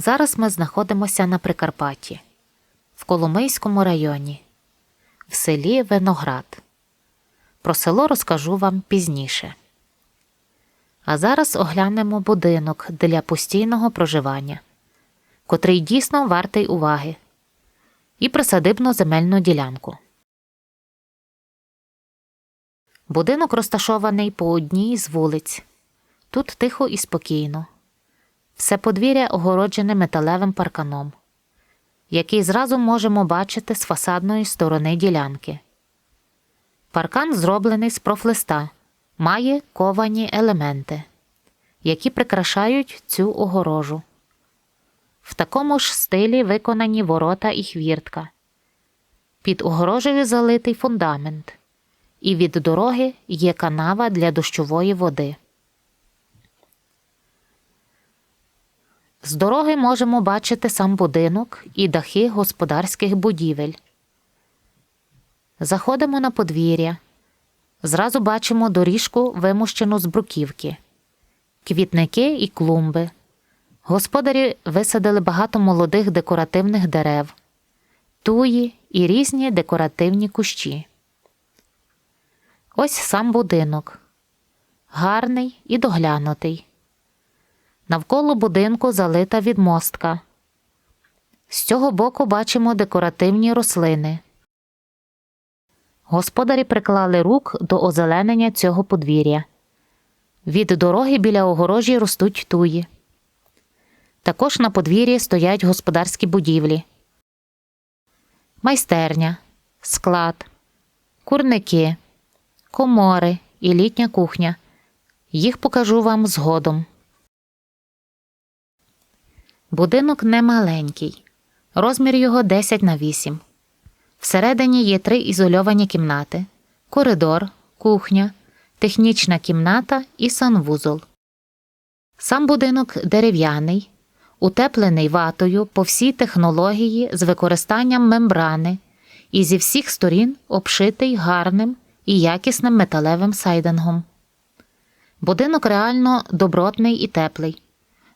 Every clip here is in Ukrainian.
Зараз ми знаходимося на Прикарпатті, в Коломийському районі, в селі Виноград. Про село розкажу вам пізніше. А зараз оглянемо будинок для постійного проживання, котрий дійсно вартий уваги, і присадибну земельну ділянку. Будинок розташований по одній з вулиць. Тут тихо і спокійно. Все подвір'я огороджене металевим парканом, який зразу можемо бачити з фасадної сторони ділянки. Паркан зроблений з профлиста, має ковані елементи, які прикрашають цю огорожу. В такому ж стилі виконані ворота і хвіртка. Під огорожею залитий фундамент, і від дороги є канава для дощової води. З дороги можемо бачити сам будинок і дахи господарських будівель. Заходимо на подвір'я. Зразу бачимо доріжку, вимущену з бруківки, квітники і клумби. Господарі висадили багато молодих декоративних дерев, туї і різні декоративні кущі. Ось сам будинок. Гарний і доглянутий. Навколо будинку залита відмостка. З цього боку бачимо декоративні рослини. Господарі приклали рук до озеленення цього подвір'я. Від дороги біля огорожі ростуть туї. Також на подвір'ї стоять господарські будівлі, майстерня, склад, курники, комори і літня кухня. Їх покажу вам згодом. Будинок не маленький. Розмір його 10 на 8. Всередині є три ізольовані кімнати: коридор, кухня, технічна кімната і санвузол. Сам будинок дерев'яний, утеплений ватою по всій технології з використанням мембрани і зі всіх сторін обшитий гарним і якісним металевим сайдингом. Будинок реально добротний і теплий,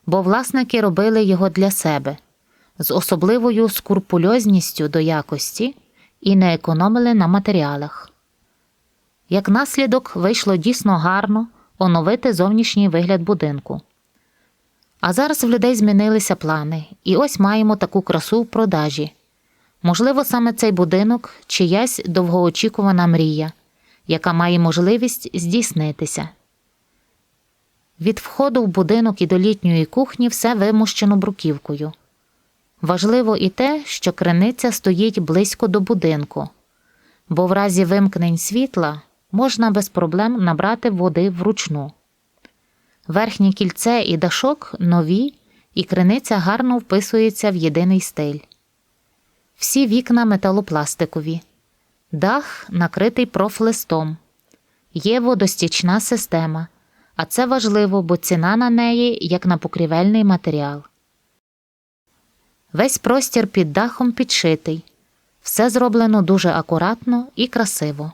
бо власники робили його для себе з особливою скурпульозністю до якості і не економили на матеріалах. Як наслідок вийшло дійсно гарно оновити зовнішній вигляд будинку. А зараз в людей змінилися плани, і ось маємо таку красу в продажі. Можливо, саме цей будинок чиясь довгоочікувана мрія, яка має можливість здійснитися. Від входу в будинок і до літньої кухні все вимущено бруківкою. Важливо і те, що криниця стоїть близько до будинку, бо в разі вимкнень світла можна без проблем набрати води вручну. Верхнє кільце і дашок нові, і криниця гарно вписується в єдиний стиль. Всі вікна металопластикові, дах накритий профлистом, є водостічна система, а це важливо, бо ціна на неї як на покрівельний матеріал. Весь простір під дахом підшитий, все зроблено дуже акуратно і красиво.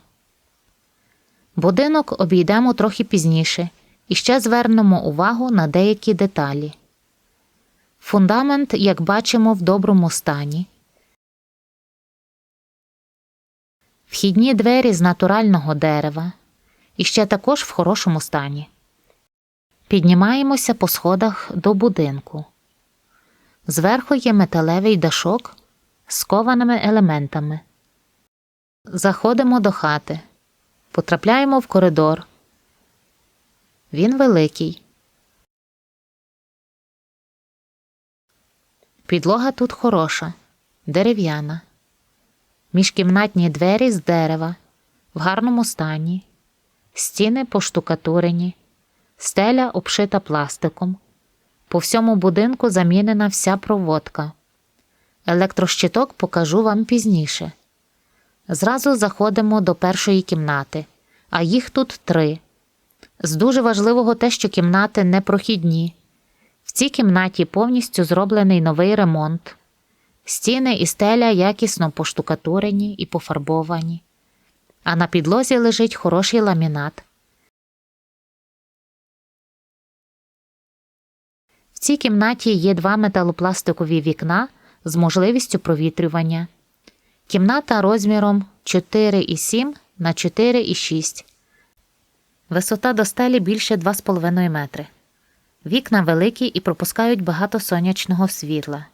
Будинок обійдемо трохи пізніше і ще звернемо увагу на деякі деталі. Фундамент, як бачимо, в доброму стані. Вхідні двері з натурального дерева і ще також в хорошому стані. Піднімаємося по сходах до будинку. Зверху є металевий дашок з кованими елементами. Заходимо до хати. Потрапляємо в коридор. Він великий. Підлога тут хороша, дерев'яна. Міжкімнатні двері з дерева, в гарному стані, стіни поштукатурені, стеля обшита пластиком. По всьому будинку замінена вся проводка. Електрощиток покажу вам пізніше. Зразу заходимо до першої кімнати, а їх тут три. З дуже важливого те, що кімнати непрохідні. В цій кімнаті повністю зроблений новий ремонт. Стіни і стеля якісно поштукатурені і пофарбовані, а на підлозі лежить хороший ламінат. Цій кімнаті є два металопластикові вікна з можливістю провітрювання. Кімната розміром 4,7 на 4,6. Висота до стелі більше 2,5 метри. Вікна великі і пропускають багато сонячного світла.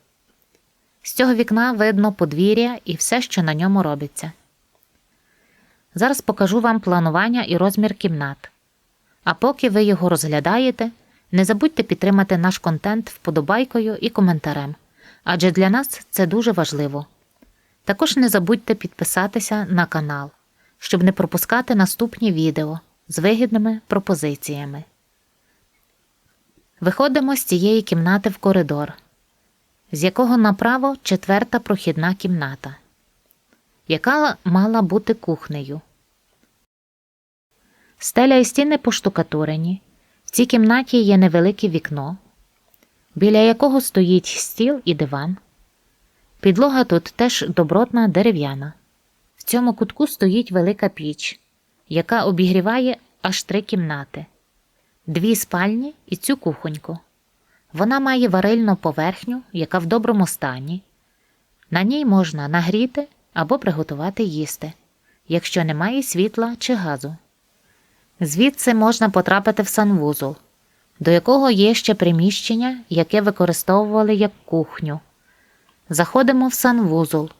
З цього вікна видно подвір'я і все, що на ньому робиться. Зараз покажу вам планування і розмір кімнат. А поки ви його розглядаєте, не забудьте підтримати наш контент вподобайкою і коментарем, адже для нас це дуже важливо. Також не забудьте підписатися на канал, щоб не пропускати наступні відео з вигідними пропозиціями. Виходимо з цієї кімнати в коридор, з якого направо четверта прохідна кімната, яка мала бути кухнею. Стеля і стіни поштукатурені. В цій кімнаті є невелике вікно, біля якого стоїть стіл і диван. Підлога тут теж добротна дерев'яна. В цьому кутку стоїть велика піч, яка обігріває аж три кімнати, дві спальні і цю кухоньку. Вона має варильну поверхню, яка в доброму стані. На ній можна нагріти або приготувати їсти, якщо немає світла чи газу. Звідси можна потрапити в санвузол, до якого є ще приміщення, яке використовували як кухню. Заходимо в санвузол.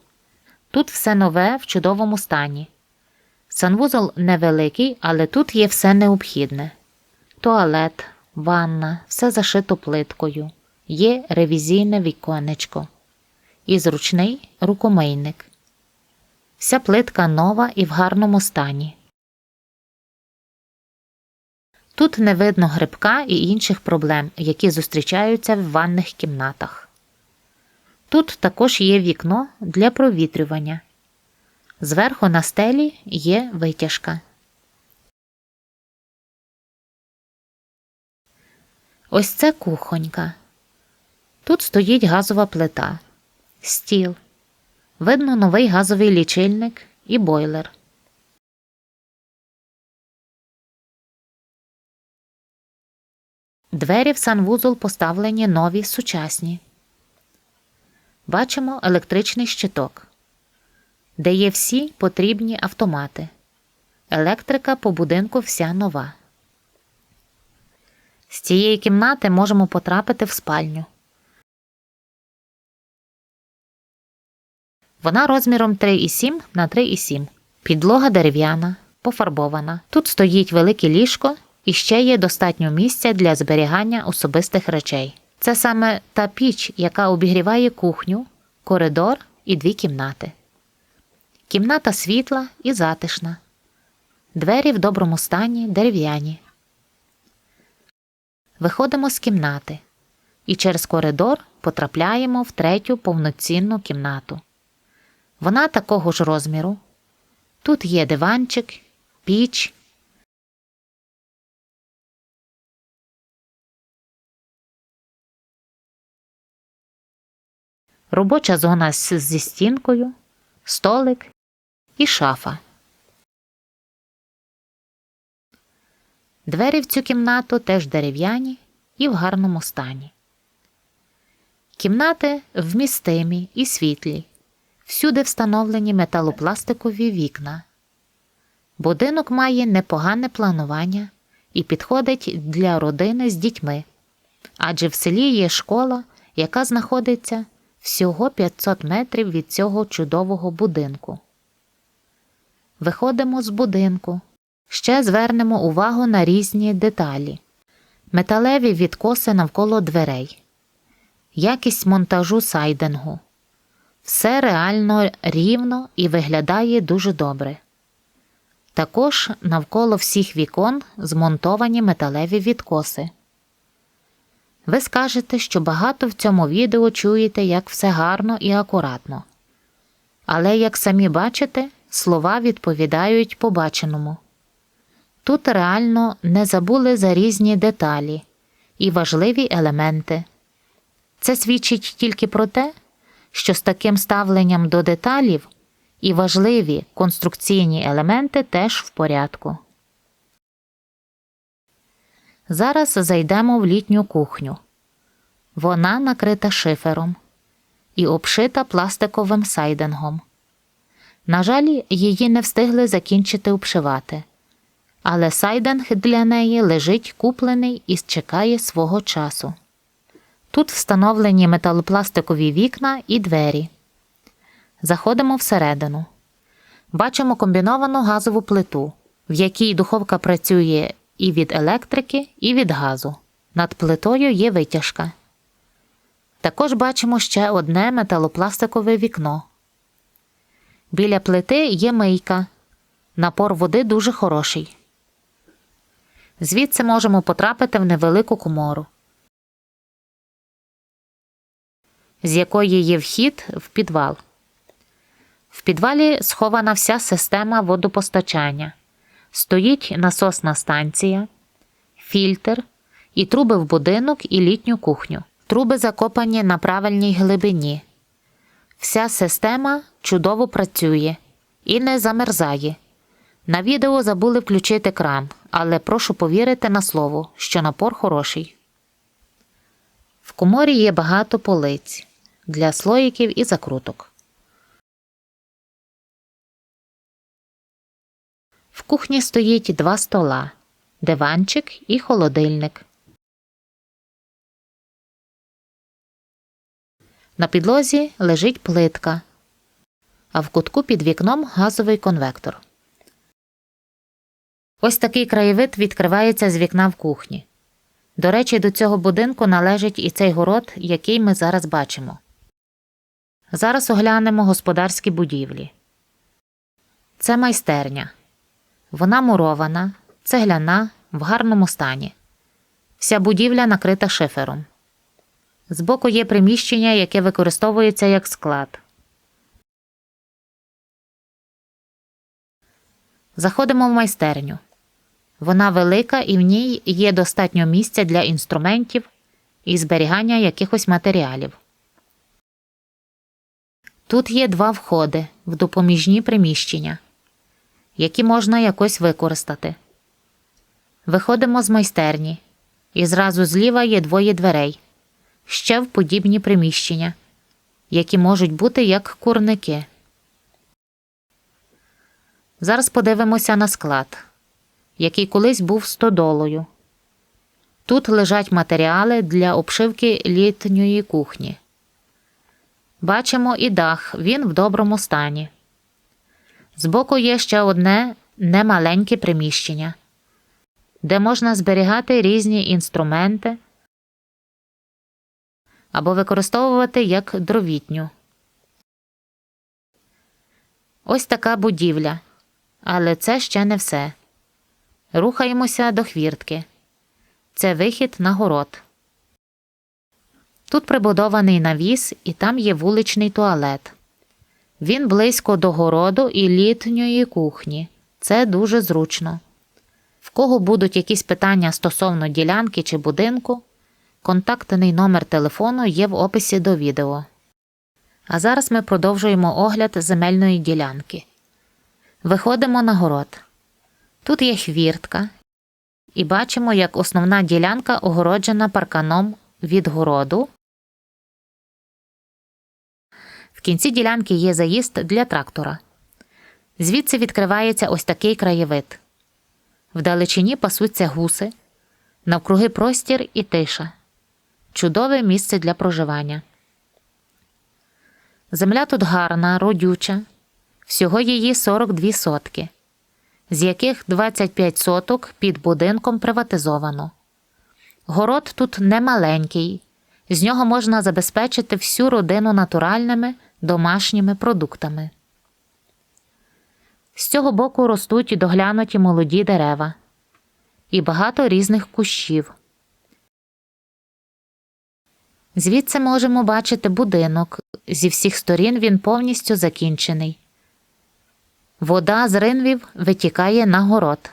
Тут все нове в чудовому стані. Санвузол невеликий, але тут є все необхідне: туалет, ванна, все зашито плиткою, є ревізійне віконечко і зручний рукомийник. Вся плитка нова і в гарному стані. Тут не видно грибка і інших проблем, які зустрічаються в ванних кімнатах. Тут також є вікно для провітрювання. Зверху на стелі є витяжка. Ось це кухонька. Тут стоїть газова плита, стіл. Видно новий газовий лічильник і бойлер. Двері в санвузол поставлені нові сучасні. Бачимо електричний щиток, де є всі потрібні автомати. Електрика по будинку вся нова. З цієї кімнати можемо потрапити в спальню. Вона розміром 3,7 на 3,7. Підлога дерев'яна, пофарбована. Тут стоїть велике ліжко і ще є достатньо місця для зберігання особистих речей. Це саме та піч, яка обігріває кухню, коридор і дві кімнати. Кімната світла і затишна. Двері в доброму стані дерев'яні. Виходимо з кімнати і через коридор потрапляємо в третю повноцінну кімнату. Вона такого ж розміру. Тут є диванчик, піч, робоча зона зі стінкою, столик і шафа. Двері в цю кімнату теж дерев'яні і в гарному стані. Кімнати вмістимі і світлі. Всюди встановлені металопластикові вікна. Будинок має непогане планування і підходить для родини з дітьми, адже в селі є школа, яка знаходиться всього 500 метрів від цього чудового будинку. Виходимо з будинку. Ще звернемо увагу на різні деталі. Металеві відкоси навколо дверей, якість монтажу сайдингу. Все реально рівно і виглядає дуже добре. Також навколо всіх вікон змонтовані металеві відкоси. Ви скажете, що багато в цьому відео чуєте, як все гарно і акуратно. Але, як самі бачите, слова відповідають побаченому. Тут реально не забули за різні деталі і важливі елементи. Це свідчить тільки про те, що з таким ставленням до деталів і важливі конструкційні елементи теж в порядку. Зараз зайдемо в літню кухню. Вона накрита шифером і обшита пластиковим сайдингом. На жаль, її не встигли закінчити обшивати, але сайдинг для неї лежить куплений і чекає свого часу. Тут встановлені металопластикові вікна і двері. Заходимо всередину. Бачимо комбіновану газову плиту, в якій духовка працює і від електрики, і від газу. Над плитою є витяжка. Також бачимо ще одне металопластикове вікно. Біля плити є мийка. Напор води дуже хороший. Звідси можемо потрапити в невелику комору, з якої є вхід в підвал. В підвалі схована вся система водопостачання. Стоїть насосна станція, фільтр і труби в будинок і літню кухню. Труби закопані на правильній глибині. Вся система чудово працює і не замерзає. На відео забули включити кран, але прошу повірити на слово, що напор хороший. В коморі є багато полиць для слоїків і закруток. В кухні стоїть два стола, диванчик і холодильник. На підлозі лежить плитка, а в кутку під вікном газовий конвектор. Ось такий краєвид відкривається з вікна в кухні. До речі, до цього будинку належить і цей город, який ми зараз бачимо. Зараз оглянемо господарські будівлі. Це майстерня. Вона мурована, цегляна, в гарному стані. Вся будівля накрита шифером. Збоку є приміщення, яке використовується як склад. Заходимо в майстерню. Вона велика і в ній є достатньо місця для інструментів і зберігання якихось матеріалів. Тут є два входи в допоміжні приміщення, які можна якось використати. Виходимо з майстерні, і зразу зліва є двоє дверей, ще в подібні приміщення, які можуть бути як курники. Зараз подивимося на склад, який колись був стодолою. Тут лежать матеріали для обшивки літньої кухні. Бачимо і дах, він в доброму стані. Збоку є ще одне немаленьке приміщення, де можна зберігати різні інструменти або використовувати як дровітню. Ось така будівля. Але це ще не все. Рухаємося до хвіртки. Це вихід на город. Тут прибудований навіс, і там є вуличний туалет. Він близько до городу і літньої кухні. Це дуже зручно. В кого будуть якісь питання стосовно ділянки чи будинку, контактний номер телефону є в описі до відео. А зараз ми продовжуємо огляд земельної ділянки. Виходимо на город. Тут є хвіртка, і бачимо, як основна ділянка огороджена парканом від городу. Кінці ділянки є заїзд для трактора. Звідси відкривається ось такий краєвид. Вдалечині пасуться гуси, навкруги простір і тиша. Чудове місце для проживання. Земля тут гарна, родюча. Всього її 42 сотки, з яких 25 соток під будинком приватизовано. Город тут немаленький, з нього можна забезпечити всю родину натуральними домашніми продуктами. З цього боку ростуть доглянуті молоді дерева і багато різних кущів. Звідси можемо бачити будинок. Зі всіх сторін він повністю закінчений. Вода з ринвів витікає на город.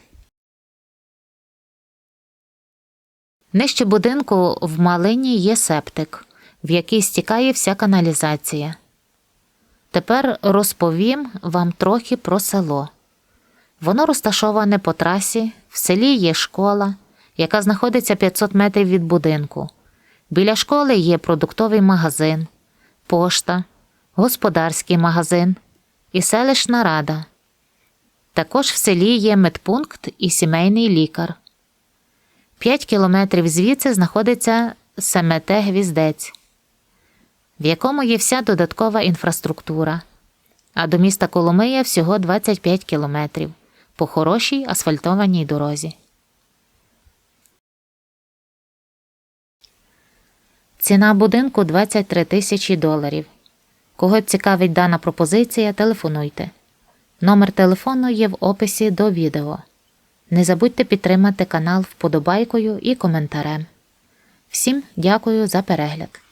Нижче будинку в малині є септик, в який стікає вся каналізація. Тепер розповім вам трохи про село. Воно розташоване по трасі, в селі є школа, яка знаходиться 500 метрів від будинку, Біля школи є продуктовий магазин, пошта, господарський магазин і селищна рада. Також в селі є медпункт і сімейний лікар. П'ять кілометрів звідси знаходиться СМТ Гвіздець, в якому є вся додаткова інфраструктура. А до міста Коломия всього 25 кілометрів по хорошій асфальтованій дорозі. Ціна будинку 23 тисячі доларів. Кого цікавить дана пропозиція, телефонуйте. Номер телефону є в описі до відео. Не забудьте підтримати канал вподобайкою і коментарем. Всім дякую за перегляд.